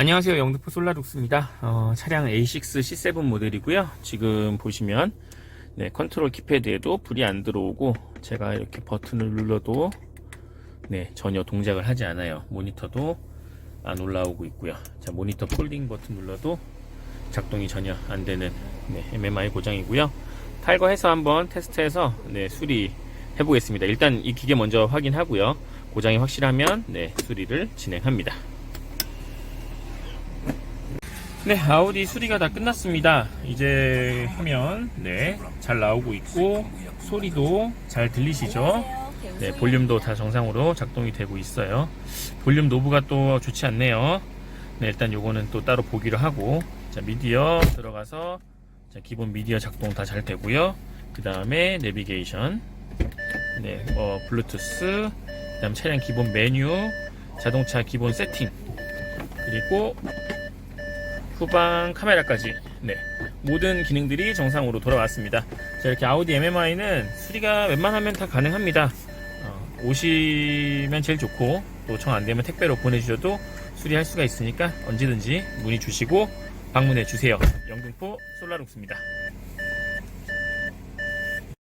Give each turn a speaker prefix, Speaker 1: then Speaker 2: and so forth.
Speaker 1: 안녕하세요. 영등포 솔라룩스입니다. 어, 차량 A6 C7 모델이고요. 지금 보시면 네, 컨트롤 키패드에도 불이 안 들어오고 제가 이렇게 버튼을 눌러도 네, 전혀 동작을 하지 않아요. 모니터도 안 올라오고 있고요. 자 모니터 폴딩 버튼 눌러도 작동이 전혀 안 되는 네, MMI 고장이고요. 탈거해서 한번 테스트해서 네, 수리 해보겠습니다. 일단 이 기계 먼저 확인하고요. 고장이 확실하면 네, 수리를 진행합니다 네, 아우디 수리가 다 끝났습니다. 이제 화면, 네, 잘 나오고 있고, 소리도 잘 들리시죠? 네, 볼륨도 다 정상으로 작동이 되고 있어요. 볼륨 노브가 또 좋지 않네요. 네, 일단 요거는 또 따로 보기로 하고, 자, 미디어 들어가서, 자, 기본 미디어 작동 다 잘 되고요. 그 다음에 내비게이션, 네, 어, 블루투스, 그 다음 차량 기본 메뉴, 자동차 기본 세팅, 그리고 후방 카메라까지. 네. 모든 기능들이 정상으로 돌아왔습니다. 자 이렇게 아우디 MMI는 수리가 웬만하면 다 가능합니다. 어, 오시면 제일 좋고 또 정 안되면 택배로 보내주셔도 수리할 수가 있으니까 언제든지 문의 주시고 방문해 주세요. 영등포 솔라룩스입니다